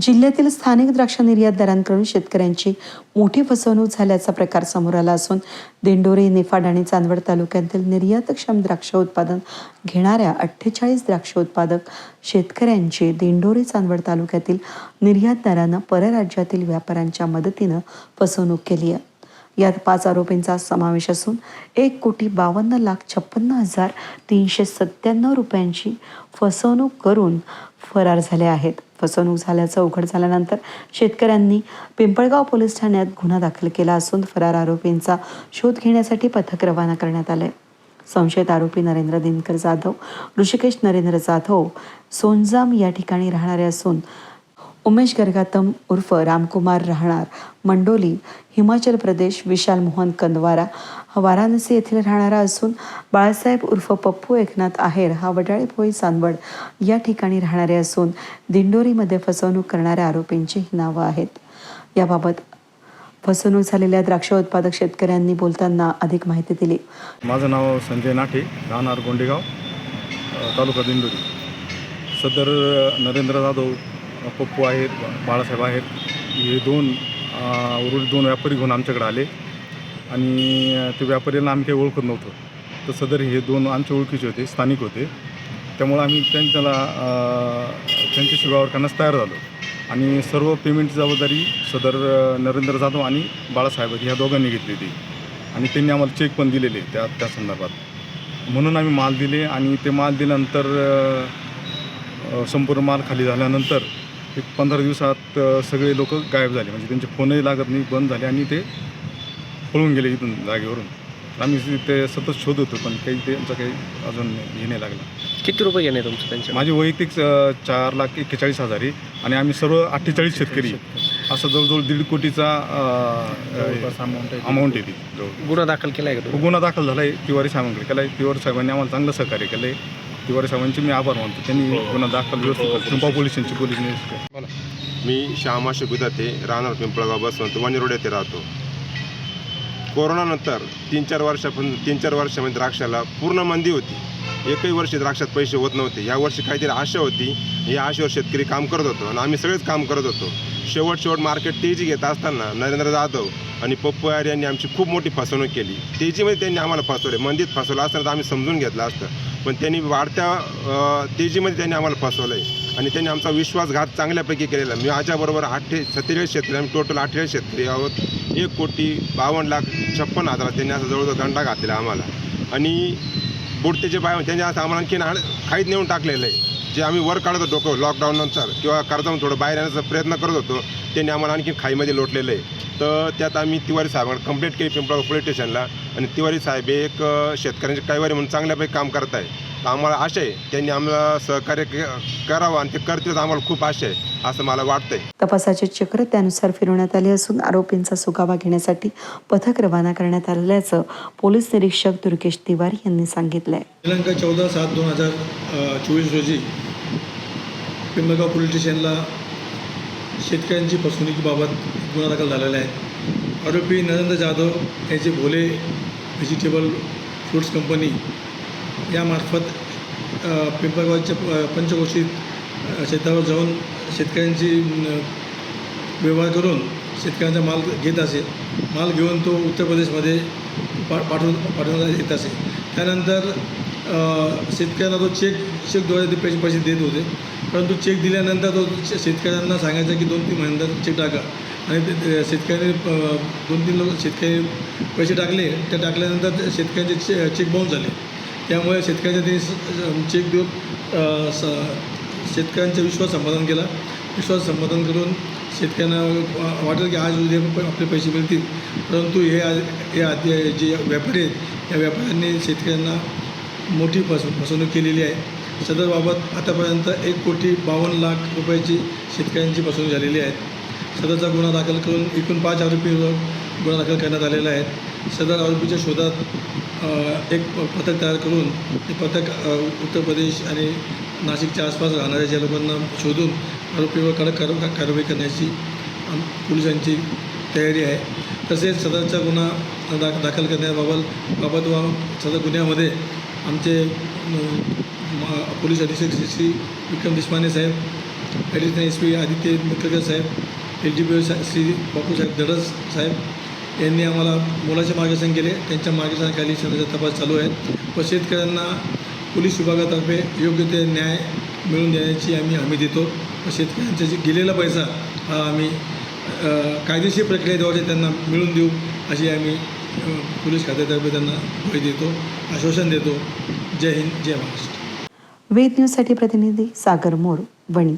जिल्ह्यातील स्थानिक द्राक्ष निर्यातदारांकडून शेतकऱ्यांची मोठी फसवणूक झाल्याचा प्रकार समोर आला असून दिंडोरी निफाड आणि चांदवड तालुक्यातील निर्यातक्षम द्राक्ष उत्पादन घेणाऱ्या अठ्ठेचाळीस द्राक्ष उत्पादक शेतकऱ्यांचे दिंडोरी चांदवड तालुक्यातील निर्यातदारांना परराज्यातील व्यापाऱ्यांच्या मदतीनं फसवणूक केली आहे. यात पाच आरोपींचा समावेश असून एक कोटी बावन्न लाख छप्पन्न हजार तीनशे सत्त्याण्णव रुपयांची फसवणूक करून फरार झाले आहेत. फसवणूक झाल्याचं उघड झाल्यानंतर शेतकऱ्यांनी पिंपळगाव पोलीस ठाण्यात गुन्हा दाखल केला असून फरार आरोपींचा शोध घेण्यासाठी पथक रवाना करण्यात आले संशयित आरोपी नरेंद्र दिनकर जाधव ऋषिकेश नरेंद्र जाधव सोनजाम या ठिकाणी राहणारे असून उमेश गर्गातम उर्फ रामकुमार राहणार मंडोली हिमाचल प्रदेश विशाल मोहन कंदवारा. हा वाराणसी येथील राहणारा असून बाळासाहेब उर्फ पप्पू एकनाथ आहेर हा वडाळे पोई चांदवड या ठिकाणी राहणारे असून दिंडोरीमध्ये फसवणूक करणाऱ्या आरोपींची ही नावं आहेत. याबाबत फसवणूक झालेल्या द्राक्ष उत्पादक शेतकऱ्यांनी बोलताना अधिक माहिती दिली. माझं नाव संजय नाठे राहणार गोंडेगाव तालुका दिंडोरी. सदर नरेंद्र जाधव पप्पू आहेत बाळासाहेब आहेत. हे दोन उरुळी दोन व्यापारी घेऊन आमच्याकडे आले. आणि ते व्यापाऱ्यांना आम्ही काही ओळखत नव्हतं. तर सदर हे दोन आमच्या ओळखीचे होते स्थानिक होते. त्यामुळं आम्ही त्यांच्याला अ, त्यांच्याशी व्यवहार करण्यास तयार झालो. आणि सर्व पेमेंटची जबाबदारी सदर नरेंद्र जाधव आणि बाळासाहेब ह्या दोघांनी घेतली होती. आणि त्यांनी आम्हाला चेक पण दिलेले त्या त्या संदर्भात. म्हणून आम्ही माल दिले आणि ते माल दिल्यानंतर संपूर्ण माल खाली झाल्यानंतर एक पंधरा दिवसात सगळे लोक गायब झाले. म्हणजे त्यांचे फोनही लागत नाही बंद झाले आणि ते पळून गेले इथून जागेवरून. आम्ही ते सतत शोधत होतो पण काही त्यांचं काही अजून हे नाही लागलं. किती रुपये घेणे तुमचं त्यांच्या माझी वैयक्तिक अ, चार लाख एक्केचाळीस हजार आहे आणि आम्ही सर्व अठ्ठेचाळीस शेतकरी असं जवळजवळ दीड कोटीचा अमाऊंट येते जवळ गुन्हा दाखल केलाय का तुम्ही? गुन्हा दाखल झाला आहे तिवारी साहेबांकडे केला आहे तिवारी साहेबांनी आम्हाला चांगलं सहकार्य केलं आहे तिवारी साहेबांचे मी आभार मानतो. त्यांनी गुन्हा दाखल व्यवस्थित पिंपा पोलीस स्टेशनचे पोलीस निरीक्षक. मी श्यामा शिकुदाते राहणार पिंपळगाव बसवंत वणी रोड येथे राहतो. कोरोनानंतर तीन चार वर्षापासून तीन चार वर्षामध्ये द्राक्षाला पूर्ण मंदी होती. एकही वर्षी द्राक्षात पैसे होत नव्हते. या वर्षी काहीतरी आशा होती. या आशेवर शेतकरी काम करत होतो आणि आम्ही सगळेच काम करत होतो. शेवट शेवट मार्केट तेजी घेत असताना नरेंद्र जाधव आणि पप्पू यार यांनी आमची खूप मोठी फसवणूक केली. तेजीमध्ये त्यांनी आम्हाला फसवले. मंदीत फसवलं असताना तर आम्ही समजून घेतलं असतं. पण त्यांनी वाढत्या तेजीमध्ये त्यांनी आम्हाला फसवलं आहे आणि त्यांनी आमचा विश्वासघात चांगल्यापैकी केलेला. मी माझ्याबरोबर अठ्ठे सत्तेचाळीस शेतकरी आम्ही टोटल अठ्ठेचाळीस शेतकरी आहोत. एक कोटी बावन्न लाख छप्पन हजार त्यांनी असं जवळजवळ दंडा घातलेला आम्हाला. आणि बुडतेचे पाय म्हणजे त्यांनी असं आम्हाला आणखीन आड- खाईत नेऊन टाकलेलं आहे. जे आम्ही वर काढत होतो डोकं लॉकडाऊननंतर किंवा कर्जावून थोडं बाहेर येण्याचा प्रयत्न करत होतो त्यांनी आम्हाला आणखी खाईमध्ये लोटलेलं आहे. तर त्यात आम्ही तिवारी साहेबांना कंप्लेंट केली पिंपळा पोलीस स्टेशनला आणि तिवारी साहेब एक शेतकऱ्यांचे कैवारी म्हणून चांगल्यापैकी काम करत आहे तर आम्हाला आशा आहे त्यांनी आम्हाला सहकार्य करावं आणि ते करतील आम्हाला खूप आशा आहे असं मला वाटतंय. तपासाचे चक्र त्यानुसार फिरवण्यात आले असून आरोपींचा सुगावा घेण्यासाठी पथक रवाना करण्यात आल्याचं पोलीस निरीक्षक दुर्गेश तिवारी यांनी सांगितलंय. दिनांक चौदा सात दोन हजार चोवीस रोजी पिंपळगाव पोलीस स्टेशनला शेतकऱ्यांची फसवणुकीबाबत गुन्हा दाखल झालेला आहे. आरोपी नरेंद्र जाधव यांचे भोले व्हेजिटेबल फ्रूट्स कंपनी यामार्फत पिंपळगावच्या प- पंचकोशीत शेतावर जाऊन शेतकऱ्यांची व्यवहार करून शेतकऱ्यांचा माल घेत असे माल घेऊन तो उत्तर प्रदेशमध्ये पा पाठवून पाठवण्यात येत असे त्यानंतर शेतकऱ्यांना तो चेक चेकद्वारे ते पैसे पैसे देत होते. परंतु चेक दिल्यानंतर तो शेतकऱ्यांना सांगायचा की दोन तीन महिन्यानंतर चेक टाका. आणि ते- शेतकऱ्यांनी दोन तीन लोक शेतकरी पैसे टाकले. ते टाकल्यानंतर शेतकऱ्यांचे चे चेक बाउन्स झाले. त्यामुळे शेतकऱ्यांच्या त्यांनी चेक देऊन स- शेतकऱ्यांचा विश्वास संपादन केला. विश्वास संपादन करून शेतकऱ्यांना वाटेल की आज उद्या आपले पैसे मिळतील. परंतु हे आ- हे आधी जे व्यापारी आहेत या व्यापाऱ्यांनी शेतकऱ्यांना मोठी फस फसवणूक केलेली आहे. सदरबाबत आतापर्यंत एक कोटी बावन्न लाख रुपयाची शेतकऱ्यांची फसवणूक झालेली आहे. सदरचा गुन्हा दाखल करून एकूण पाच आरोपीवर गुन्हा दाखल करण्यात आलेला आहे. सदर आरोपीच्या शोधात एक प- पथक तयार करून ते पथक उत्तर प्रदेश आणि नाशिकच्या आसपास राहणाऱ्या ज्या लोकांना शोधून आरोपीवर कडक कार कारवाई करण्याची पोलिसांची तयारी आहे. तसेच सदरचा गुन्हा दा दाखल करण्याबाबत बाबत व सदर गुन्ह्यामध्ये आमचे पोलीस अधीक्षक श्री श्री विक्रम देशपांडे साहेब additional S P Aditya Mitrakar साहेब L D P Shri Bapusaheb Dadas साहेब यांनी आम्हाला मोलाचे मार्गदर्शन केले त्यांच्या मार्गदर्शनाखाली सध्याचा तपास चालू आहे. व शेतकऱ्यांना पोलीस विभागातर्फे योग्य ते न्याय मिळवून देण्याची आम्ही हमी देतो. व शेतकऱ्यांचा जे गेलेला पैसा हा आम्ही कायदेशीर प्रक्रियेद्वारे त्यांना मिळून देऊ अशी आम्ही पोलीस खात्यातर्फे त्यांना भय देतो आश्वासन देतो. जय हिंद जय महाराष्ट्र. वेद न्यूजसाठी प्रतिनिधी सागर मोर वणी.